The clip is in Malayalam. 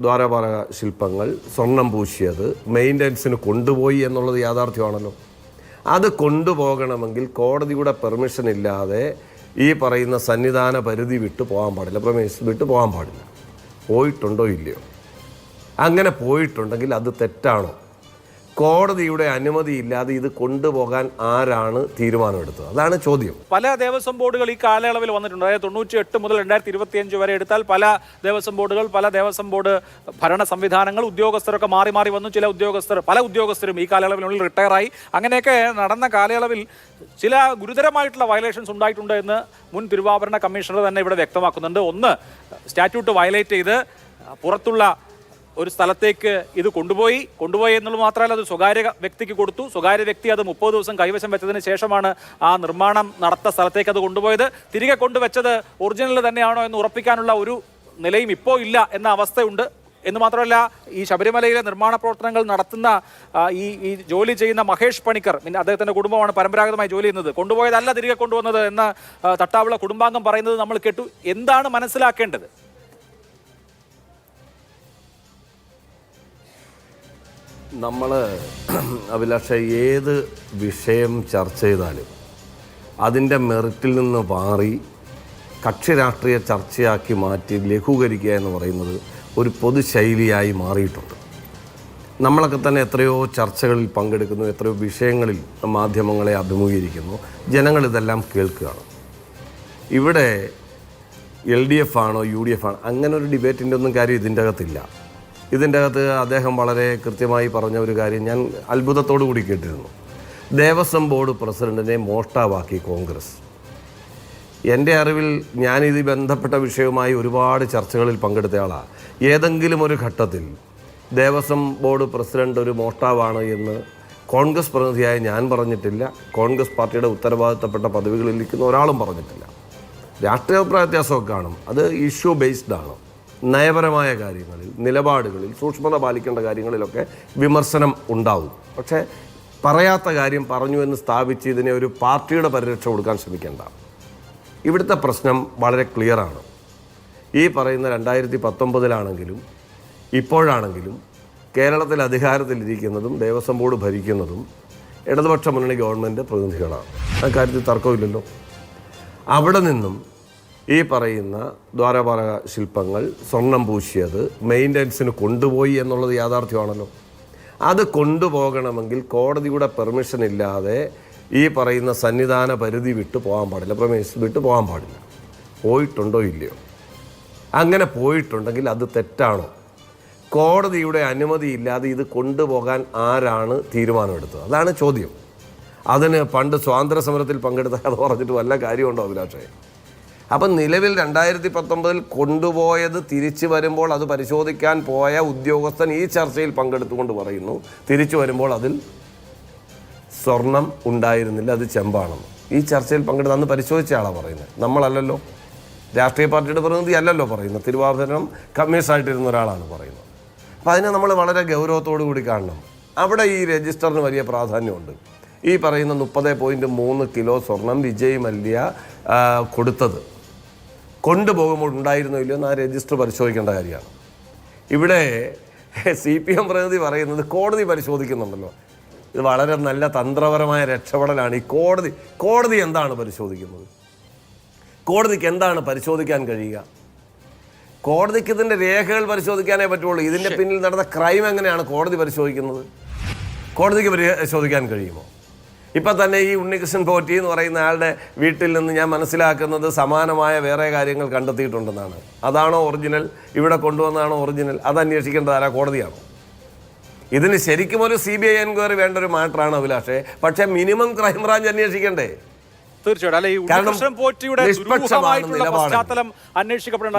ദ്വാരപാലക ശില്പങ്ങൾ സ്വർണം പൂശിയത് മെയിന്റനൻസിന് കൊണ്ടുപോയി എന്നുള്ളത് യാഥാർത്ഥ്യമാണല്ലോ. അത് കൊണ്ടുപോകണമെങ്കിൽ കോടതിയുടെ പെർമിഷൻ ഇല്ലാതെ ഈ പറയുന്ന സന്നിധാന പരിധി വിട്ട് പോകാൻ പാടില്ല പ്രമേശ് വിട്ട് പോകാൻ പാടില്ല. പോയിട്ടുണ്ടോ ഇല്ലയോ? അങ്ങനെ പോയിട്ടുണ്ടെങ്കിൽ അത് തെറ്റാണോ? കോടതിയുടെ അനുമതി ഇല്ലാതെ ഇത് കൊണ്ടുപോകാൻ ആരാണ് തീരുമാനമെടുത്തത്? അതാണ് ചോദ്യം. പല ദേവസ്വം ബോർഡുകൾ ഈ കാലയളവിൽ വന്നിട്ടുണ്ട്. അതായത് തൊണ്ണൂറ്റി എട്ട് മുതൽ രണ്ടായിരത്തി ഇരുപത്തിയഞ്ച് വരെ എടുത്താൽ പല ദേവസ്വം ബോർഡുകൾ പല ദേവസ്വം ബോർഡ് ഭരണ സംവിധാനങ്ങൾ ഉദ്യോഗസ്ഥരൊക്കെ മാറി മാറി വന്നു. ചില ഉദ്യോഗസ്ഥർ പല ഉദ്യോഗസ്ഥരും ഈ കാലയളവിനുള്ളിൽ റിട്ടയറായി. അങ്ങനെയൊക്കെ നടന്ന കാലയളവിൽ ചില ഗുരുതരമായിട്ടുള്ള വയലേഷൻസ് ഉണ്ടായിട്ടുണ്ട് എന്ന് മുൻ തിരുവാഭരണ കമ്മീഷണർ തന്നെ ഇവിടെ വ്യക്തമാക്കുന്നുണ്ട്. ഒന്ന് സ്റ്റാറ്റ്യൂട്ട് വയലേറ്റ് ചെയ്ത് പുറത്തുള്ള ഒരു സ്ഥലത്തേക്ക് ഇത് കൊണ്ടുപോയി കൊണ്ടുപോയി എന്നുള്ളത് മാത്രമല്ല അത് സ്വകാര്യ വ്യക്തിക്ക് കൊടുത്തു. സ്വകാര്യ വ്യക്തി അത് മുപ്പത് ദിവസം കൈവശം വെച്ചതിന് ശേഷമാണ് ആ നിർമ്മാണം നടത്ത സ്ഥലത്തേക്ക് അത് കൊണ്ടുപോയത്. തിരികെ കൊണ്ടുവച്ചത് ഒറിജിനൽ തന്നെയാണോ എന്ന് ഉറപ്പിക്കാനുള്ള ഒരു നിലയും ഇപ്പോൾ ഇല്ല എന്ന അവസ്ഥയുണ്ട്. എന്ന് മാത്രമല്ല ഈ ശബരിമലയിലെ നിർമ്മാണ പ്രവർത്തനങ്ങൾ നടത്തുന്ന ഈ ഈ ജോലി ചെയ്യുന്ന മഹേഷ് പണിക്കർ പിന്നെ അദ്ദേഹത്തിന്റെ കുടുംബമാണ് പരമ്പരാഗതമായി ജോലി ചെയ്യുന്നത്. കൊണ്ടുപോയതല്ല തിരികെ കൊണ്ടുവന്നത് എന്ന് തട്ടാവിള കുടുംബാംഗം പറയുന്നത് നമ്മൾ കേട്ടു. എന്താണ് മനസ്സിലാക്കേണ്ടത്? നമ്മൾ അഭിലാഷ ഏത് വിഷയം ചർച്ച ചെയ്താലും അതിന്റെ മെറിറ്റിൽ നിന്ന് മാറി കക്ഷി രാഷ്ട്രീയ ചർച്ചയാക്കി മാറ്റി ലഘൂകരിക്കുക എന്ന് പറയുന്നത് ഒരു പൊതുശൈലിയായി മാറിയിട്ടുണ്ട്. നമ്മളൊക്കെ തന്നെ എത്രയോ ചർച്ചകളിൽ പങ്കെടുക്കുന്നു എത്രയോ വിഷയങ്ങളിൽ മാധ്യമങ്ങളെ അഭിമുഖീകരിക്കുന്നു. ജനങ്ങളിതെല്ലാം കേൾക്കുകയാണ്. ഇവിടെ എൽ ഡി എഫ് ആണോ യു ഡി എഫ് ആണോ അങ്ങനെ ഒരു ഡിബേറ്റിന്റെ ഒന്നും കാര്യം ഇതിന്റെ അകത്തില്ല. ഇതിന്റെ അകത്ത് അദ്ദേഹം വളരെ കൃത്യമായി പറഞ്ഞ ഒരു കാര്യം ഞാൻ അത്ഭുതത്തോടു കൂടി കേട്ടിരുന്നു. ദേവസ്വം ബോർഡ് പ്രസിഡന്റിനെ മോഷ്ടാവാക്കി കോൺഗ്രസ്. എന്റെ അറിവിൽ ഞാനിത് ബന്ധപ്പെട്ട വിഷയവുമായി ഒരുപാട് ചർച്ചകളിൽ പങ്കെടുത്തയാളാണ് ഏതെങ്കിലും ഒരു ഘട്ടത്തിൽ ദേവസ്വം ബോർഡ് പ്രസിഡന്റ് ഒരു മോഷ്ടാവാണ് എന്ന് കോൺഗ്രസ് പ്രതിനിധിയായ ഞാൻ പറഞ്ഞിട്ടില്ല. കോൺഗ്രസ് പാർട്ടിയുടെ ഉത്തരവാദിത്തപ്പെട്ട പദവികളിൽ ഇരിക്കുന്ന ഒരാളും പറഞ്ഞിട്ടില്ല. രാഷ്ട്രീയ വ്യത്യാസമൊക്കെ കാണും. അത് ഇഷ്യൂ ബേസ്ഡ് ആണ്? നയപരമായ കാര്യങ്ങളിൽ നിലപാടുകളിൽ സൂക്ഷ്മത പാലിക്കേണ്ട കാര്യങ്ങളിലൊക്കെ വിമർശനം ഉണ്ടാവും. പക്ഷേ പറയാത്ത കാര്യം പറഞ്ഞു എന്ന് സ്ഥാപിച്ച് ഇതിനെ ഒരു പാർട്ടിയുടെ പരിരക്ഷ കൊടുക്കാൻ ശ്രമിക്കേണ്ട. ഇവിടുത്തെ പ്രശ്നം വളരെ ക്ലിയറാണ് ഈ പറയുന്ന രണ്ടായിരത്തി പത്തൊമ്പതിലാണെങ്കിലും ഇപ്പോഴാണെങ്കിലും കേരളത്തിൽ അധികാരത്തിലിരിക്കുന്നതും ദേവസ്വം ബോർഡ് ഭരിക്കുന്നതും ഇടതുപക്ഷ മുന്നണി ഗവൺമെന്റ് പ്രതിനിധികളാണ്. അക്കാര്യത്തിൽ തർക്കമില്ലല്ലോ. അവിടെ നിന്നും ഈ പറയുന്ന ദ്വാരപാലക ശില്പങ്ങൾ സ്വർണം പൂശിയത് മെയിന്റനൻസിന് കൊണ്ടുപോയി എന്നുള്ളത് യാഥാർത്ഥ്യമാണല്ലോ. അത് കൊണ്ടുപോകണമെങ്കിൽ കോടതിയുടെ പെർമിഷൻ ഇല്ലാതെ ഈ പറയുന്ന സന്നിധാന പരിധി വിട്ട് പോകാൻ പാടില്ല പ്രമേശ് വിട്ട് പോകാൻ പാടില്ല. പോയിട്ടുണ്ടോ ഇല്ലയോ? അങ്ങനെ പോയിട്ടുണ്ടെങ്കിൽ അത് തെറ്റാണോ? കോടതിയുടെ അനുമതി ഇല്ലാതെ ഇത് കൊണ്ടുപോകാൻ ആരാണ് തീരുമാനമെടുത്തത്? അതാണ് ചോദ്യം. അതിന് പണ്ട് സ്വാതന്ത്ര്യ സമരത്തിൽ പങ്കെടുത്ത അത് പറഞ്ഞിട്ട് വല്ല കാര്യമുണ്ടോ അഭിലാഷേ? അപ്പം നിലവിൽ രണ്ടായിരത്തി പത്തൊമ്പതിൽ കൊണ്ടുപോയത് തിരിച്ചു വരുമ്പോൾ അത് പരിശോധിക്കാൻ പോയ ഉദ്യോഗസ്ഥൻ ഈ ചർച്ചയിൽ പങ്കെടുത്തുകൊണ്ട് പറയുന്നു തിരിച്ചു വരുമ്പോൾ അതിൽ സ്വർണം ഉണ്ടായിരുന്നില്ല അത് ചെമ്പാണെന്ന്. ഈ ചർച്ചയിൽ പങ്കെടുത്ത് അന്ന് പരിശോധിച്ച ആളാണ് പറയുന്നത്. നമ്മളല്ലല്ലോ. രാഷ്ട്രീയ പാർട്ടിയുടെ പ്രതിനിധി അല്ലല്ലോ പറയുന്നത്. തിരുവാഭരണം കമ്മീഷനായിട്ടിരുന്ന ഒരാളാണ് പറയുന്നത്. അപ്പം അതിനെ നമ്മൾ വളരെ ഗൗരവത്തോടു കൂടി കാണണം. അവിടെ ഈ രജിസ്റ്ററിന് വലിയ പ്രാധാന്യമുണ്ട്. ഈ പറയുന്ന മുപ്പത് പോയിന്റ് മൂന്ന് കിലോ സ്വർണം വിജയ് മല്യ കൊടുത്തത്. കൊണ്ടുപോകുമ്പോൾ ഉണ്ടായിരുന്നോ ഇല്ലയോ എന്ന് ആ രജിസ്റ്റർ പരിശോധിക്കേണ്ട കാര്യമാണ്. ഇവിടെ സി പി എം പ്രതിനിധി പറയുന്നത് കോടതി പരിശോധിക്കുന്നുണ്ടല്ലോ. ഇത് വളരെ നല്ല തന്ത്രപരമായ രക്ഷപ്പെടലാണ്. ഈ കോടതി കോടതി എന്താണ് പരിശോധിക്കുന്നത്? കോടതിക്ക് എന്താണ് പരിശോധിക്കാൻ കഴിയുക? കോടതിക്ക് ഇതിന്റെ രേഖകൾ പരിശോധിക്കാനേ പറ്റുള്ളൂ. ഇതിന്റെ പിന്നിൽ നടന്ന ക്രൈം എങ്ങനെയാണ് കോടതി പരിശോധിക്കുന്നത്? കോടതിക്ക് പരിശോധിക്കാൻ കഴിയുമോ? ഇപ്പം തന്നെ ഈ ഉണ്ണികൃഷ്ണൻ പോറ്റി എന്ന് പറയുന്ന ആളുടെ വീട്ടിൽ നിന്ന് ഞാൻ മനസ്സിലാക്കുന്നത് സമാനമായ വേറെ കാര്യങ്ങൾ കണ്ടെത്തിയിട്ടുണ്ടെന്നാണ്. അതാണോ ഒറിജിനൽ? ഇവിടെ കൊണ്ടുവന്നതാണോ ഒറിജിനൽ? അത് അന്വേഷിക്കേണ്ടത് ആരാ? കോടതിയാണോ. ഇതിന് ശരിക്കും ഒരു സി ബി ഐ എൻക്വയറി വേണ്ട ഒരു മാറ്ററാണ് അഭിലാഷേ. പക്ഷേ മിനിമം ക്രൈംബ്രാഞ്ച് അന്വേഷിക്കണ്ടേ? തീർച്ചയായിട്ടും. അല്ലെ ഈ പോറ്റിയുടെ പശ്ചാത്തലം അന്വേഷിക്കപ്പെടേണ്ട